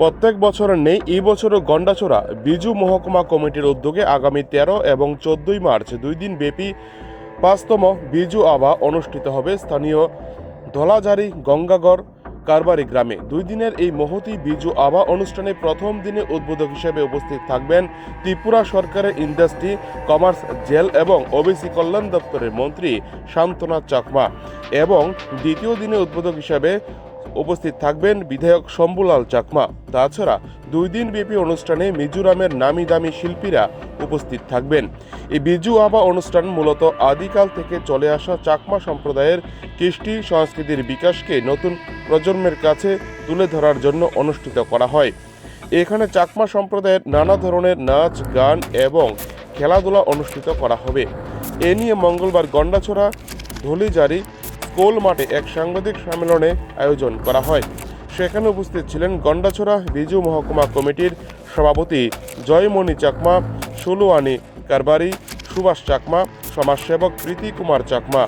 প্রত্যেক বছরের নেই, এই বছরও গন্ডাছড়া বিজু মহকুমা কমিটির উদ্যোগে আগামী তেরো এবং চোদ্দই মার্চ দুই দিন ব্যাপী পাঁচতম বিজু আভা অনুষ্ঠিত হবে স্থানীয় ধলাঝারি, গঙ্গাগড়, কারবারি গ্রামে। দুই দিনের এই মহতি বিজু আভা অনুষ্ঠানে প্রথম দিনে উদ্বোধক হিসেবে উপস্থিত থাকবেন ত্রিপুরা সরকারের ইন্ডাস্ট্রি, কমার্স, জেল এবং ওবিসি কল্যাণ দপ্তরের মন্ত্রী শান্তনাথ চাকমা এবং দ্বিতীয় দিনে উদ্বোধক হিসেবে উপস্থিত থাকবেন বিধায়ক শম্ভুলাল চাকমা। তাছাড়া দুই দিন ব্যাপী অনুষ্ঠানে মিজোরামের নামি দামি শিল্পীরা উপস্থিত থাকবেন। এই বিজু আবা অনুষ্ঠান মূলত আদিকাল থেকে চলে আসা চাকমা সম্প্রদায়ের কৃষ্টি সংস্কৃতির বিকাশকে নতুন প্রজন্মের কাছে তুলে ধরার জন্য অনুষ্ঠিত করা হয়। এখানে চাকমা সম্প্রদায়ের নানা ধরনের নাচ, গান এবং খেলাধুলা অনুষ্ঠিত করা হবে। এ নিয়ে মঙ্গলবার গন্ডাছড়া ধুলিজারি স্কুল মাঠে এক সাংবাদিক সম্মেলনে আয়োজন করা হয়। সেখানে উপস্থিত ছিলেন গন্ডাছড়া বিজু মহকুমা কমিটির সভাপতি জয়মণি চাকমা সুলুয়ানি কারবারি সুভাষ চাকমা, সমাজসেবক প্রীতি কুমার চাকমা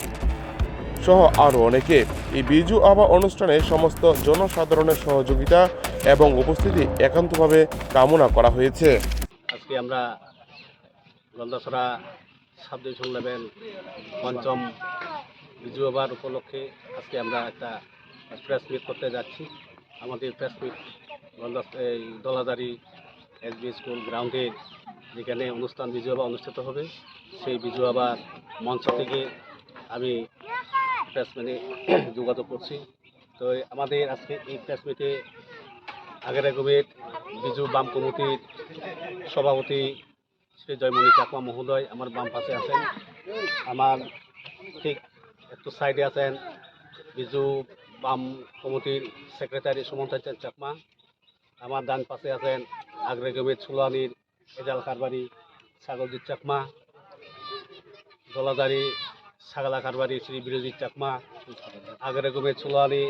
সহ আরও অনেকে। এই বিজু আবা অনুষ্ঠানে সমস্ত জনসাধারণের সহযোগিতা এবং উপস্থিতি একান্তভাবে কামনা করা হয়েছে। আজকে আমরা গন্ধাছড়া সাব লেভেল পঞ্চম বিজু আবার উপলক্ষে আজকে আমরা একটা প্রেস মিট করতে যাচ্ছি। আমাদের প্রেস মিট এই দলাদারি এসবি স্কুল গ্রাউন্ডে যেখানে অনুষ্ঠান বিজু অনুষ্ঠিত হবে, সেই বিজু আবার মঞ্চ থেকে আমি প্রেস মিটে যোগাযোগ করছি। তো আমাদের আজকে এই প্রেস মিটে আগের কবির বিজু বাম কমিটির সভাপতি শ্রী জয়মণি চাকমা মহোদয় আমার বাম পাশে আছেন। আমার ঠিক একটু সাইডে আছেন বিজু বাম কমিটির সেক্রেটারি সুমন্ত চাকমা। আমার ডান পাশে আছেন আগ্রে ছুলানির এজাল কারবারি সাগরজিৎ চাকমা। দলাদারি সাগালা কারবারি শ্রী বিরোজিৎ চাকমা। আগ্রে ছুলানি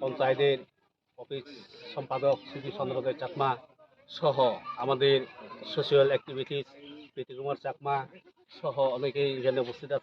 পঞ্চায়েতের অফিস সম্পাদক শ্রী চন্দ্রদয় চাকমা সহ আমাদের সোশিয়াল অ্যাক্টিভিটিস প্রীতি কুমার চাকমা সহ অনেকেই এখানে উপস্থিত আছে